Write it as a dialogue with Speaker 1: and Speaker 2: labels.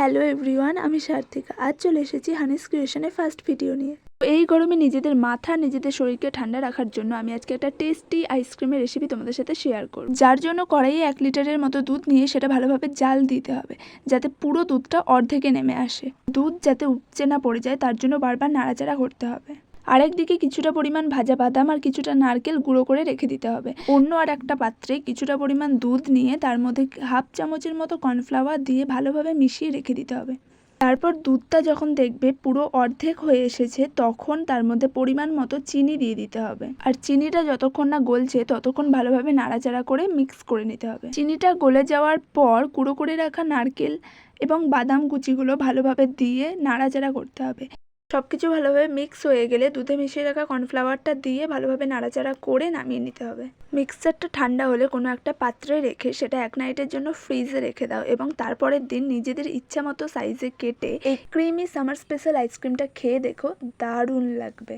Speaker 1: Hello everyone, আমি সার্থিকা। আজ চলে এসেছি হানিস ক্রিয়েশনের ফার্স্ট ভিডিও নিয়ে। তো এই গরমে নিজেদের মাথা, নিজেদের শরীরকে ঠান্ডা রাখার জন্য আমি আজকে একটা টেস্টি আইসক্রিমের রেসিপি তোমাদের সাথে শেয়ার করব। যার জন্য কড়াইয়ে এক লিটারের মতো দুধ নিয়ে সেটা ভালোভাবে জাল দিতে হবে, যাতে পুরো দুধটা অর্ধেকে নেমে আসে। দুধ যাতে উপচে না পড়ে যায়, তার জন্য বারবার নাড়াচাড়া করতে হবে। আরেকদিকে কিছুটা পরিমাণ ভাজা বাদাম আর কিছুটা নারকেল গুঁড়ো করে রেখে দিতে হবে। অন্য আর একটা পাত্রে কিছুটা পরিমাণ দুধ নিয়ে তার মধ্যে হাফ চামচের মতো কর্নফ্লাওয়ার দিয়ে ভালোভাবে মিশিয়ে রেখে দিতে হবে। তারপর দুধটা যখন দেখবে পুরো অর্ধেক হয়ে এসেছে, তখন তার মধ্যে পরিমাণ মতো চিনি দিয়ে দিতে হবে। আর চিনিটা যতক্ষণ না গলছে, ততক্ষণ ভালোভাবে নাড়াচাড়া করে মিক্স করে নিতে হবে। চিনিটা গলে যাওয়ার পর গুঁড়ো করে রাখা নারকেল এবং বাদাম কুচিগুলো ভালোভাবে দিয়ে নাড়াচাড়া করতে হবে। সব কিছু ভালোভাবে মিক্স হয়ে গেলে দুধে মিশিয়ে রাখা কর্নফ্লাওয়ারটা দিয়ে ভালোভাবে নাড়াচাড়া করে নামিয়ে নিতে হবে। মিক্সচারটা ঠান্ডা হলে কোনো একটা পাত্রে রেখে সেটা এক নাইটের জন্য ফ্রিজে রেখে দাও এবং তারপরের দিন নিজেদের ইচ্ছা মতো সাইজে কেটে এই ক্রিমি সামার স্পেশাল আইসক্রিমটা খেয়ে দেখো, দারুণ লাগবে।